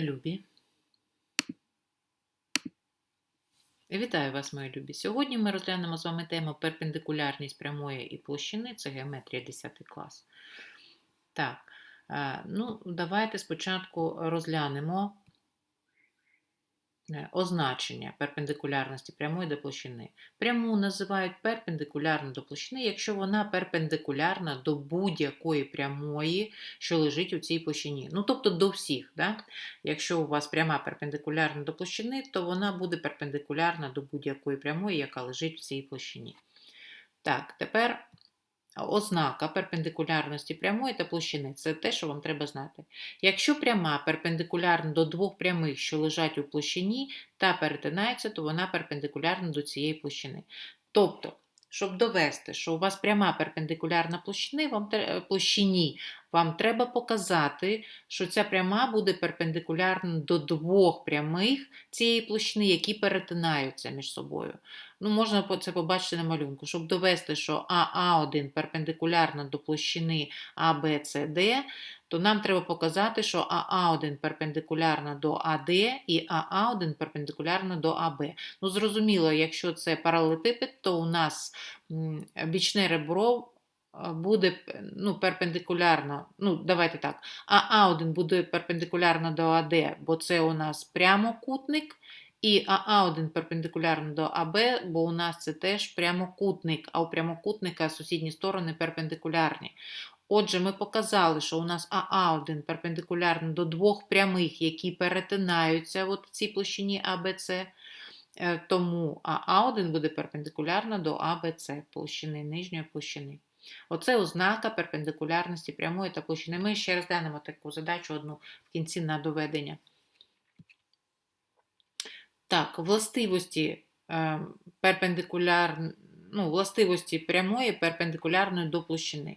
любі. Вітаю вас, мої любі! Сьогодні ми розглянемо з вами тему перпендикулярність прямої і площини, це геометрія 10 клас. Так, е, ну, давайте спочатку розглянемо означення перпендикулярності прямої до площини. Пряму називають перпендикулярною до площини, якщо вона перпендикулярна до будь-якої прямої, що лежить у цій площині. Ну, тобто до всіх. Да? Якщо у вас пряма перпендикулярна до площини, то вона буде перпендикулярна до будь-якої прямої, яка лежить в цій площині. Так, тепер ознака перпендикулярності прямої та площини це те, що вам треба знати. Якщо пряма перпендикулярна до двох прямих, що лежать у площині та перетинається, то вона перпендикулярна до цієї площини. Тобто, щоб довести, що у вас пряма перпендикулярна площини, вам, площині, вам треба показати, що ця пряма буде перпендикулярна до двох прямих цієї площини, які перетинаються між собою. Ну, Можна це побачити на малюнку, щоб довести, що АА1 перпендикулярна до площини ABCD, то нам треба показати, що АА1 перпендикулярна до АД і АА1 перпендикулярна до АБ. Ну, Зрозуміло, якщо це паралелепіпед, то у нас бічне ребро буде ну, перпендикулярно, ну, давайте так, АА1 буде перпендикулярно до АД, бо це у нас прямокутник. І АА1 перпендикулярно до АБ, бо у нас це теж прямокутник, а у прямокутника сусідні сторони перпендикулярні. Отже, ми показали, що у нас АА1 перпендикулярно до двох прямих, які перетинаються от в цій площині АБЦ. Е, тому АА1 буде перпендикулярно до АБЦ площини нижньої площини. Оце ознака перпендикулярності прямої та площини. Ми ще розглянемо таку задачу одну в кінці на доведення. Так, властивості е, перпендикуляр, ну, властивості прямої перпендикулярної до площини.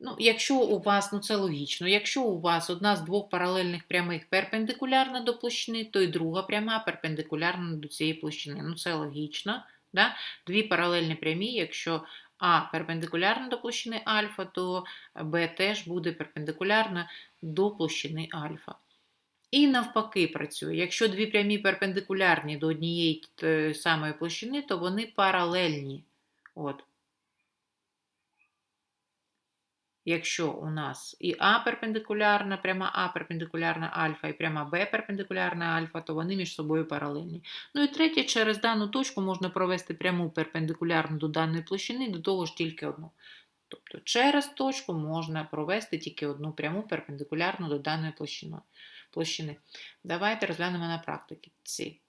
Ну, Якщо у вас, ну це логічно, якщо у вас одна з двох паралельних прямих перпендикулярна до площини, то й друга пряма перпендикулярна до цієї площини. Ну, це логічно. Да? Дві паралельні прямі, якщо А перпендикулярна до площини альфа, то Б теж буде перпендикулярна до площини альфа. І навпаки працює. Якщо дві прямі перпендикулярні до однієї самої площини, то вони паралельні. От. Якщо у нас і А перпендикулярна, пряма А перпендикулярна альфа, і пряма Б перпендикулярна альфа, то вони між собою паралельні. Ну і третє, через дану точку можна провести пряму перпендикулярну до даної площини, до того ж тільки одну. Тобто через точку можна провести тільки одну пряму перпендикулярну до даної площини. Давайте розглянемо на практиці.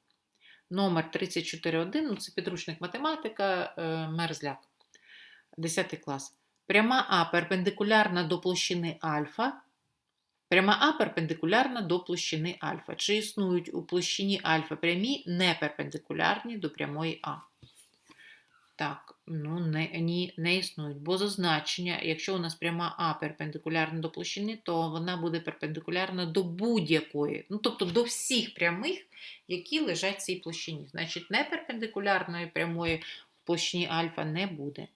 Номер 34.1, ну це підручник математика, е, мерзляк, 10 клас. Пряма А перпендикулярна до площини альфа. Пряма А перпендикулярна до площини альфа. Чи існують у площині альфа прямі не перпендикулярні до прямої А? Так, ну не, ні, не існують. Бо зазначення, якщо у нас пряма А перпендикулярна до площини, то вона буде перпендикулярна до будь-якої, ну тобто до всіх прямих, які лежать в цій площині. Значить, не перпендикулярної прямої в площині альфа не буде.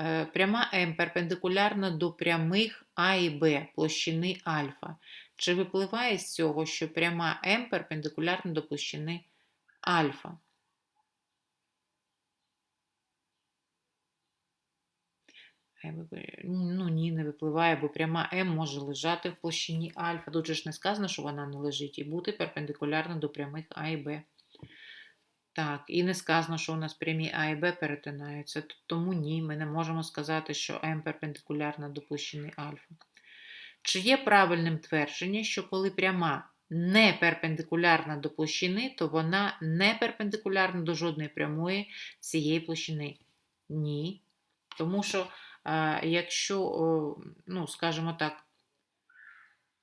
Е, пряма М перпендикулярна до прямих А і Б площини альфа. Чи випливає з цього, що пряма М перпендикулярна до площини альфа? Ну, ні, не випливає, бо пряма М може лежати в площині альфа. Тут же ж не сказано, що вона не лежить, і бути перпендикулярна до прямих А і Б. Так, і не сказано, що у нас прямі А і Б перетинаються, тому ні, ми не можемо сказати, що М перпендикулярна до площини альфа. Чи є правильним твердження, що коли пряма не перпендикулярна до площини, то вона не перпендикулярна до жодної прямої цієї площини? Ні. Тому що, якщо, ну, скажімо так,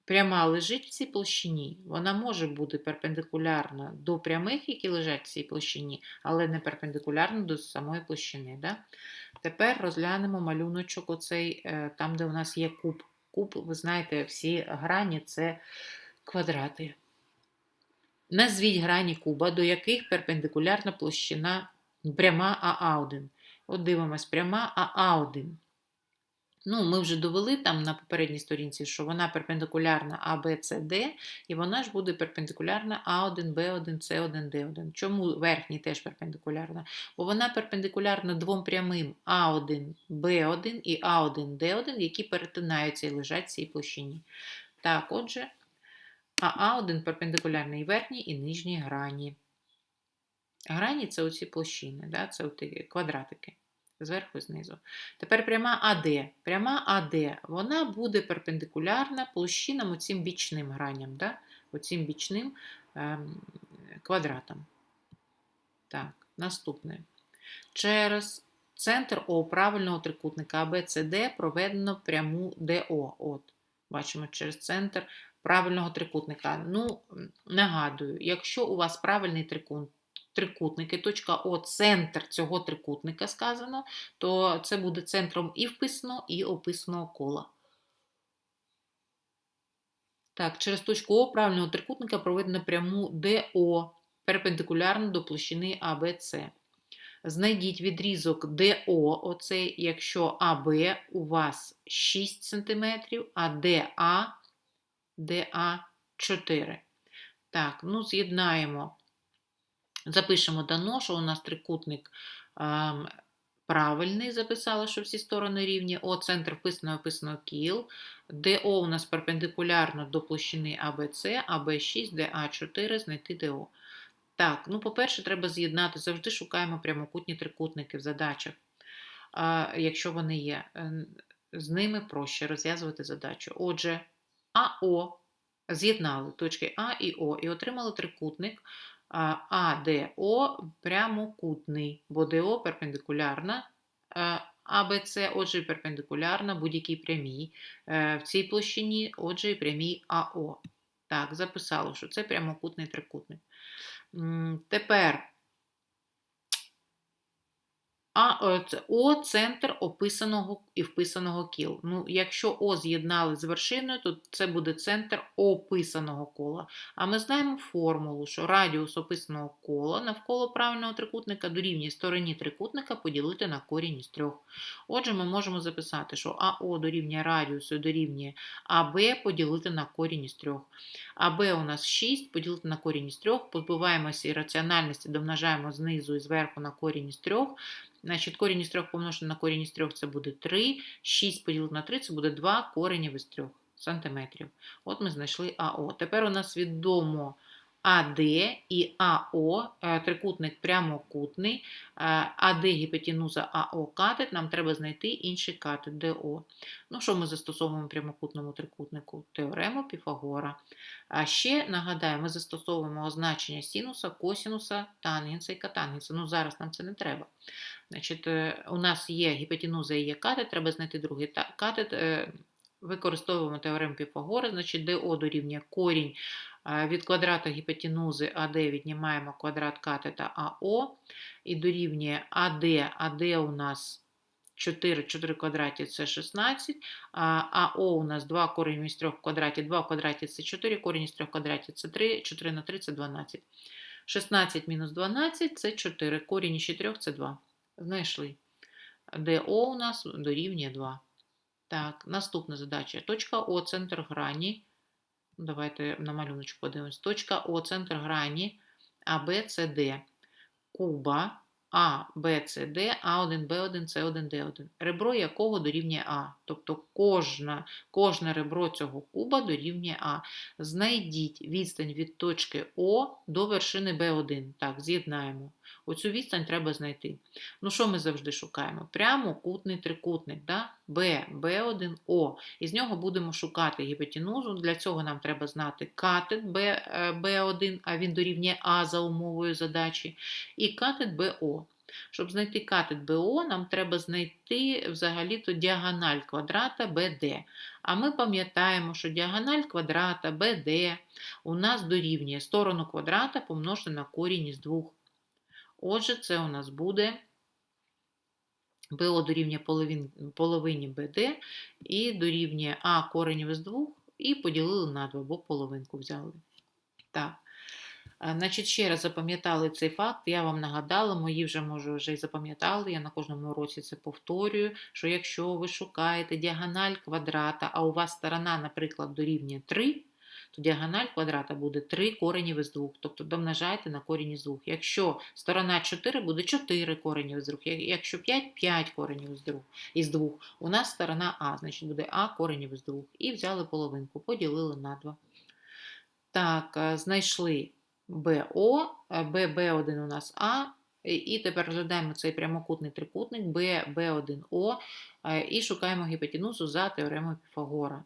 пряма лежить в цій площині, вона може бути перпендикулярна до прямих, які лежать в цій площині, але не перпендикулярна до самої площини. Да? Тепер розглянемо малюночок, оцей, е, там, де у нас є куб. Куб, ви знаєте, всі грані це квадрати. Назвіть грані куба, до яких перпендикулярна площина пряма АА1. От дивимось, пряма АА1. Ну, ми вже довели там на попередній сторінці, що вона перпендикулярна А, Б, С, Д, і вона ж буде перпендикулярна А1, Б1, С1, Д1. Чому верхній теж перпендикулярна? Бо вона перпендикулярна двом прямим А1, Б1 і А1, Д1, які перетинаються і лежать в цій площині. Так, отже, а А1 перпендикулярний верхній і нижній грані. Грані це оці площини, да? це квадратики. Зверху і знизу. Тепер пряма АД. Пряма АД, вона буде перпендикулярна площинам оцим бічним граням, да? оцим бічним ем, квадратам. Так, наступне. Через центр О правильного трикутника ABCD проведено пряму ДО. От, бачимо, через центр правильного трикутника. Ну, нагадую, якщо у вас правильний трикутник, трикутники, точка О, центр цього трикутника сказано, то це буде центром і вписаного, і описаного кола. Так, через точку О правильного трикутника проведено пряму ДО перпендикулярно до площини АБЦ. Знайдіть відрізок ДО, оцей, якщо АБ у вас 6 см, а ДА, ДА 4. Так, ну з'єднаємо. Запишемо дано, що у нас трикутник ем, правильний, записала, що всі сторони рівні. О, центр вписано, описано кіл. ДО у нас перпендикулярно до площини АБЦ, АБ6, ДА4, знайти ДО. Так, ну, по-перше, треба з'єднати. Завжди шукаємо прямокутні трикутники в задачах, якщо вони є. Е, З ними проще розв'язувати задачу. Отже, АО з'єднали точки А і О і отримали трикутник АДО прямокутний, бо ДО перпендикулярна е, АБЦ, отже, перпендикулярна будь-якій прямій е, в цій площині, отже, і прямій АО. Так, записало, що це прямокутний трикутник. Тепер а, е, О центр описаного і вписаного кіл. Ну, якщо О з'єднали з вершиною, то це буде центр описаного кола. А ми знаємо формулу, що радіус описаного кола навколо правильного трикутника дорівнює стороні трикутника поділити на корінь із трьох. Отже, ми можемо записати, що АО дорівнює радіусу дорівнює АБ поділити на корінь із трьох. АБ у нас 6, поділити на корінь із трьох, позбуваємося ірраціональності, домножаємо знизу і зверху на корінь із трьох. Значить, корінь із 3 помножити на корінь із 3 це буде 3, 6 поділити на 3 це буде 2 корінь із 3 сантиметрів. От ми знайшли АО. Тепер у нас відомо АД і АО, е, трикутник прямокутний, е, АД гіпотенуза АО катет, нам треба знайти інший катет ДО. Ну, що ми застосовуємо в прямокутному трикутнику? Теорему Піфагора. А ще, нагадаю, ми застосовуємо означення синуса, косінуса, тангенса і катангенса. Ну, зараз нам це не треба. Значить, е, у нас є гіпотенуза і є катет, треба знайти другий катет. Використовуємо теорему Піфагора, значить, ДО дорівнює корінь від квадрата гіпотенузи АД віднімаємо квадрат катета АО і дорівнює АД. АД у нас 4, 4 квадраті це 16, АО у нас 2 корінь із 3 в квадраті, 2 в квадраті це 4, корінь із 3 в квадраті це 3, 4 на 3 це 12. 16 мінус 12 це 4, корінь із 4 це 2. Знайшли. ДО у нас дорівнює 2. Так, наступна задача. Точка О, центр грані. Давайте на малюночку подивимось. Точка О, центр грані АБЦД. Куба А, Б, С, Д, А1, Б1, С1, Д1. Ребро якого дорівнює А. Тобто кожна, кожне ребро цього куба дорівнює А. Знайдіть відстань від точки О до вершини Б1. Так, з'єднаємо. Оцю відстань треба знайти. Ну, що ми завжди шукаємо? Прямокутний трикутник, да? Б, Б1, О. І з нього будемо шукати гіпотенузу. Для цього нам треба знати катет Б, е, Б1, а він дорівнює А за умовою задачі, і катет БО. Щоб знайти катет БО, нам треба знайти взагалі-то діагональ квадрата BD. А ми пам'ятаємо, що діагональ квадрата BD у нас дорівнює сторону квадрата помножити на корінь із двох. Отже, це у нас буде БО дорівнює половин, половині БД і дорівнює А коренів із 2 і поділили на 2, бо половинку взяли. Так. Е, Значить, ще раз запам'ятали цей факт, я вам нагадала, мої вже, може, вже й запам'ятали, я на кожному уроці це повторюю, що якщо ви шукаєте діагональ квадрата, а у вас сторона, наприклад, дорівнює 3, то діагональ квадрата буде 3 коренів із 2, тобто домножайте на корінь із 2. Якщо сторона 4, буде 4 коренів із 2, якщо 5, 5 коренів із 2. Із 2. У нас сторона А, значить буде А коренів із 2. І взяли половинку, поділили на 2. Так, е, знайшли БО, е, ББ1 у нас А, і- тепер розглядаємо цей прямокутний трикутник ББ1О е, і шукаємо гіпотенузу за теоремою Піфагора.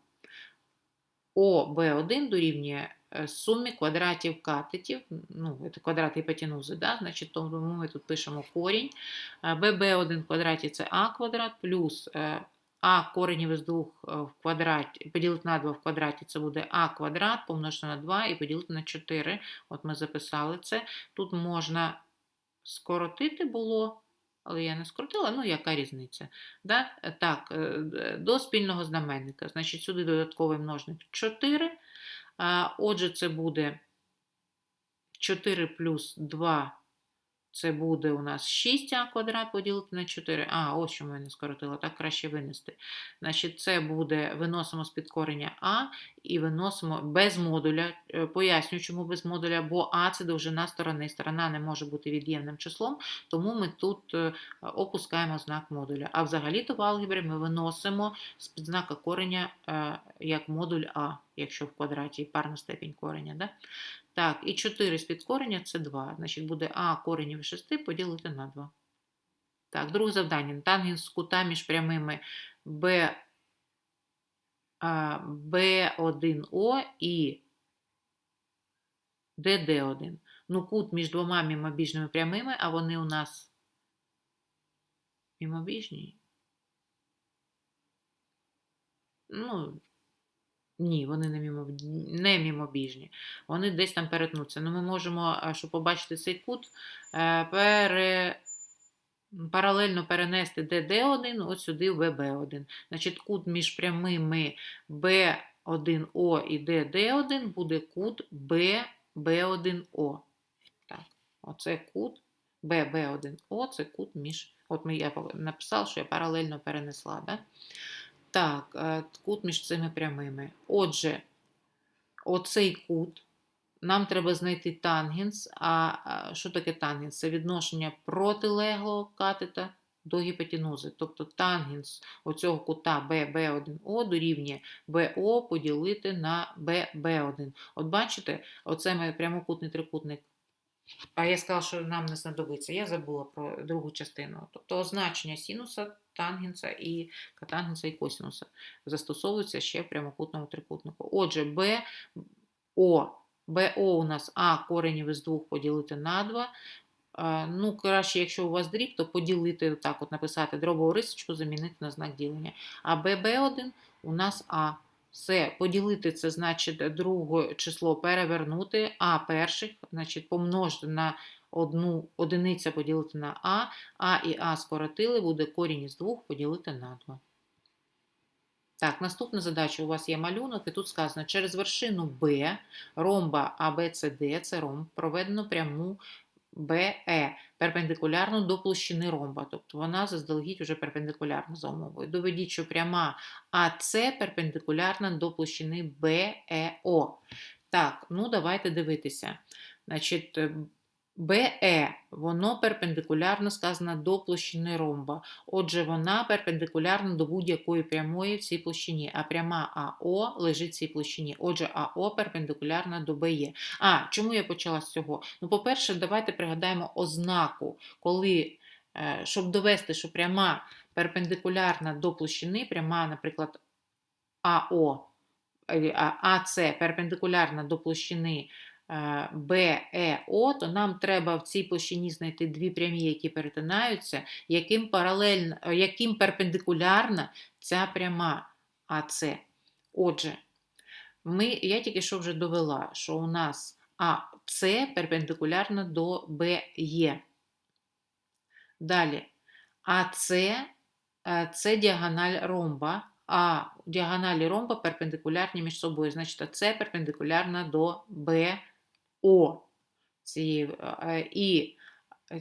ОБ1 дорівнює е, сумі квадратів катетів, ну, це квадрат гіпотенузи, да? значить, тому ми тут пишемо корінь. Е, ББ1 в квадраті це А квадрат, плюс е, А коренів із 2 в квадраті, поділити на 2 в квадраті, це буде А квадрат помножити на 2 і поділити на 4. От ми записали це. Тут можна скоротити було, але я не скрутила, ну яка різниця? Да? Е, Так, е, до спільного знаменника. Значить, сюди додатковий множник 4. Отже, це буде 4 плюс 2, це буде у нас 6а квадрат поділити на 4. А, ось чому я не скоротила, так краще винести. Значить, це буде, виносимо з підкорення А і виносимо без модуля. Е, Поясню, чому без модуля, бо А це довжина сторони. Сторона не може бути від'ємним числом, тому ми тут е, опускаємо знак модуля. А взагалі-то в алгебрі ми виносимо з під знака кореня е, як модуль А, якщо в квадраті парна степінь кореня. Да? Так, і 4 з підкореня це 2. Значить, буде А коренів 6 поділити на 2. Так, друге завдання. Тангенс кута між прямими Б, а, B1O і DD1. Ну, кут між двома мімобіжними прямими, а вони у нас мімобіжні. Ну, ні, вони не, мімо, не мімобіжні. Вони десь там перетнуться. Ну, ми можемо, щоб побачити цей кут, е, пере... паралельно перенести DD1 от сюди в BB1. Значить, кут між прямими B1O і DD1 буде кут BB1O. Так, оце кут BB1O, це кут між. От ми, я написала, що я паралельно перенесла. Да? Так, кут між цими прямими. Отже, оцей кут нам треба знайти тангенс. А що таке тангенс? Це відношення протилеглого катета до гіпотенузи. Тобто тангенс оцього кута BB1O дорівнює BO поділити на BB1. От бачите, оце ми прямокутний трикутник. А я сказала, що нам не знадобиться. Я забула про другу частину. Тобто означення синуса, тангенса і катангенса і косинуса застосовуються ще в прямокутному трикутнику. Отже, БО. БО у нас А коренів із 2 поділити на 2. Ну, краще, якщо у вас дріб, то поділити, так от написати дробову рисочку, замінити на знак ділення. А ББ1 у нас А. Все, поділити це значить друге число перевернути, а перших, значить помножити на одну одиниця поділити на А, А і А скоротили, буде корінь із 2 поділити на 2. Так, наступна задача у вас є малюнок, і тут сказано, через вершину Б ромба ABCD, це ромб, проведено пряму BE, перпендикулярно до площини ромба. Тобто вона заздалегідь уже перпендикулярна за умовою. Доведіть, що пряма АС перпендикулярна до площини БЕО. Так, ну давайте дивитися. Значить, BE, воно перпендикулярно сказано до площини ромба. Отже, вона перпендикулярна до будь-якої прямої в цій площині, а пряма АО лежить в цій площині. Отже, АО перпендикулярна до БЕ. А, чому я почала з цього? Ну, по-перше, давайте пригадаємо ознаку, коли, е, щоб довести, що пряма перпендикулярна до площини, пряма, наприклад, АО, е, а, АС перпендикулярна до площини БЕО, то нам треба в цій площині знайти дві прямі, які перетинаються, яким, паралельно, е, яким перпендикулярна ця пряма АС. Отже, ми, я тільки що вже довела, що у нас АС перпендикулярна до БЕ. Далі, АС е, це діагональ ромба, а діагоналі ромба перпендикулярні між собою. Значить, АС перпендикулярна до БО. цієї, е, і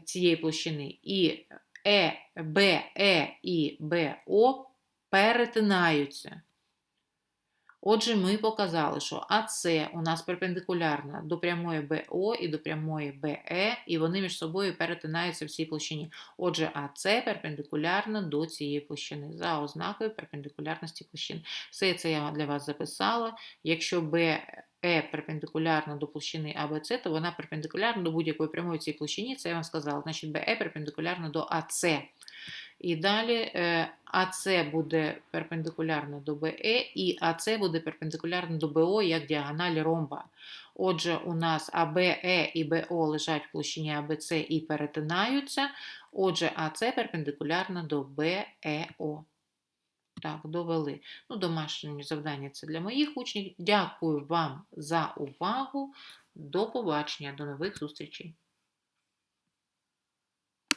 цієї площини, і Е, Б, Е і БО перетинаються. Отже, ми показали, що АС у нас перпендикулярна до прямої БО і до прямої БЕ, і вони між собою перетинаються в цій площині. Отже, АС перпендикулярна до цієї площини за ознакою перпендикулярності площин. Все це я для вас записала. Якщо БЕ перпендикулярна до площини АБЦ, то вона перпендикулярна до будь-якої прямої в цій площині. Це я вам сказала. Значить, БЕ перпендикулярна до АС. І далі е, АС буде перпендикулярно до БЕ, і АС буде перпендикулярно до БО як діагональ ромба. Отже, у нас АБЕ і БО лежать в площині АБЦ і перетинаються. Отже, АС перпендикулярно до БЕО. Так, довели. Ну, домашнє завдання це для моїх учнів. Дякую вам за увагу. До побачення, до нових зустрічей.